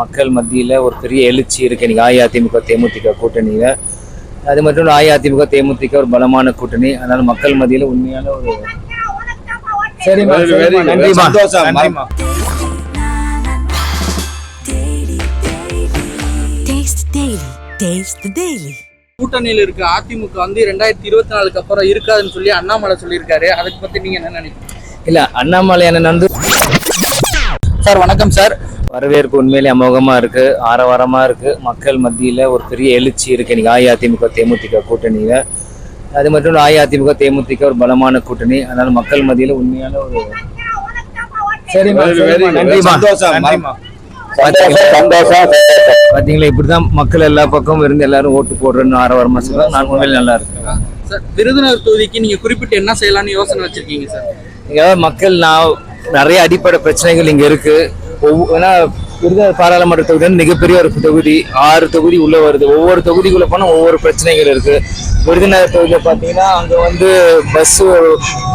மக்கள் மத்தியில் ஒரு பெரிய எழுச்சி இருக்கு. இன்னைக்கு அஇஅதிமுக தேமுதிக கூட்டணியில். அது மட்டும் அஇஅதிமுக தேமுதிக ஒரு பலமான கூட்டணி. அதனால மக்கள் மத்தியில் உண்மையான ஒரு சரிம்மா Daily. கூட்டணியில் இருக்க அதிமுக வந்து ரெண்டாயிரத்தி இருபத்தி நாலுக்கு அப்புறம் இருக்காதுன்னு சொல்லி அண்ணாமலை சொல்லியிருக்காரு. அதை பத்தி நீங்க என்ன நினைக்கிறீங்க? இல்லை அண்ணாமலை அண்ணன் வந்து சார் வணக்கம் சார். வரவேற்பு உண்மையிலே அமோகமா இருக்கு. ஆரவாரமா இருக்கு. மக்கள் மத்தியில ஒரு பெரிய எழுச்சி இருக்கு. இன்னைக்கு அஇஅதிமுக தேமுதிக கூட்டணியில. அது மட்டும் அஇஅதிமுக தேமுதிக ஒரு பலமான கூட்டணி. அதனால மக்கள் மத்தியில உண்மையான ஒரு சரிம்மா சந்தோஷம். நன்றிம்மா. பாத்தீங்களா இப்படிதான் மக்கள் எல்லா பக்கமும் இருந்து எல்லாரும் ஓட்டு போடுறேன்னு ஆரவாரமா சொல்றாங்க. நான் உண்மையில நல்லா இருக்கேன். சார் விருதுநகர் தொகுதிக்கு நீங்க குறிப்பிட்டு என்ன செய்யலாம்னு யோசனை வச்சிருக்கீங்க சார்? இங்க மக்கள் நான் நிறைய அடிப்படை பிரச்சனைகள் இங்க இருக்கு. ஏன்னா இருக்கிற பாராளுமன்ற தொகுதி வந்து மிகப்பெரிய ஒரு தொகுதி. ஆறு தொகுதி உள்ளே வருது. ஒவ்வொரு தொகுதிக்குள்ளே போனால் ஒவ்வொரு பிரச்சனைகள் இருக்குது விருதுநகர் தொகுதியில் பார்த்தீங்கன்னா அங்கே வந்து பஸ்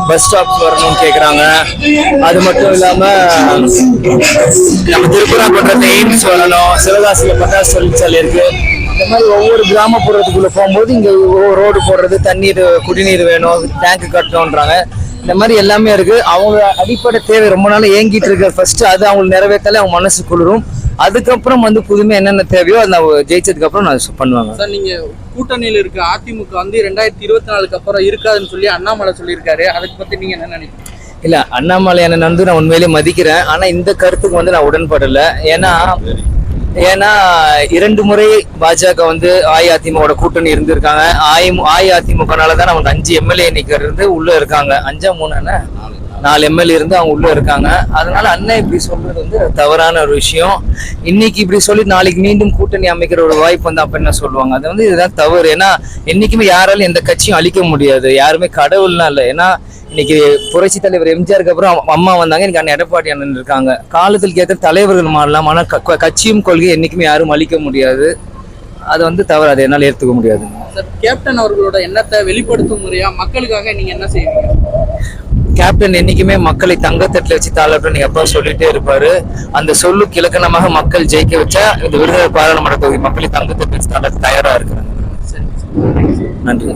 பஸ் ஸ்டாப் வரணும்னு கேட்குறாங்க அது மட்டும் இல்லாமல் நம்ம திருப்பரங்குன்றத்துல எய்ம்ஸ் வரணும். சிவகாசியில் பட்டாசு தொழிற்சாலை இருக்குது இந்த மாதிரி ஒவ்வொரு கிராமப்புறத்துக்குள்ளே போகும்போது இங்கே ரோடு போடுறது தண்ணீர் குடிநீர் வேணும் டேங்க் கட்டணுன்றாங்க இந்த மாதிரி எல்லாமே இருக்கு. அவங்க அடிப்படை தேவை ரொம்ப நாள் ஏங்கிட்டு இருக்க ஃபர்ஸ்ட் அது அவங்களுக்கு நிறைவேற்றாலே அவங்க மனசு குளிரும். அதுக்கப்புறம் வந்து புதுமை என்னென்ன தேவையோ அதை ஜெயிச்சதுக்கு அப்புறம் நான் பண்ணுவாங்க. சார் நீங்க கூட்டணியில் இருக்க அதிமுக வந்து ரெண்டாயிரத்தி இருபத்தி நாலுக்கு அப்புறம் இருக்காதுன்னு சொல்லி அண்ணாமலை சொல்லியிருக்காரு. அதை பத்தி நீங்க என்ன நினைக்கிறீங்க? இல்ல அண்ணாமலை அண்ணன் வந்து நான் உண்மையிலேயே மதிக்கிறேன். ஆனா இந்த கருத்துக்கு வந்து நான் உடன்படல. ஏன்னா ஏன்னா இரண்டு முறை பாஜக வந்து அஇஅதிமுக கூட்டணி இருந்திருக்காங்க. அஇமு அஇஅதிமுகனால தான் அவங்க அஞ்சு எம்எல்ஏ இருந்து உள்ள இருக்காங்க. அஞ்சா மூணு நாலு எம்எல்ஏ இருந்து அவங்க உள்ள இருக்காங்க. அதனால அண்ணன் இப்படி சொல்றது வந்து தவறான ஒரு விஷயம். இன்னைக்கு இப்படி சொல்லி நாளைக்கு மீண்டும் கூட்டணி அமைக்கிற ஒரு வாய்ப்பு வந்து அப்ப என்ன சொல்லுவாங்க? அது வந்து இதுதான் தவறு. ஏன்னா என்னைக்குமே யாராலும் எந்த கட்சியும் அழிக்க முடியாது. யாருமே கடவுள்லாம் இல்லை. ஏன்னா இன்னைக்கு புரட்சி தலைவர் எம்ஜிஆருக்கு அப்புறம் அம்- அம்மா வந்தாங்க. இன்னைக்கு அண்ணன் எடப்பாடி அண்ணன் இருக்காங்க. காலத்தில் ஏற்ற தலைவர்கள் மாறலாம். ஆனால் கட்சியும் கொள்கை என்னைக்குமே யாரும் அழிக்க முடியாது. அது வந்து தவறு அதை என்னால் ஏற்றுக்க முடியாது. சார் கேப்டன் அவர்களோட எண்ணத்தை வெளிப்படுத்தும் முறையா மக்களுக்காக நீங்க என்ன செய்வீங்க? கேப்டன் என்னைக்குமே மக்களை தங்கத்தட்டில் வச்சு தாளட்டும் எப்போ சொல்லிட்டே இருப்பாரு. அந்த சொல்லுக்கு இலக்கணமாக மக்கள் ஜெயிக்க வச்சா இந்த விருதுநகர் பாராளுமன்ற தொகுதி மக்களை தங்கத்தட்டில் வச்சு தாள தயாரா இருக்கிறாங்க. சரி. நன்றி.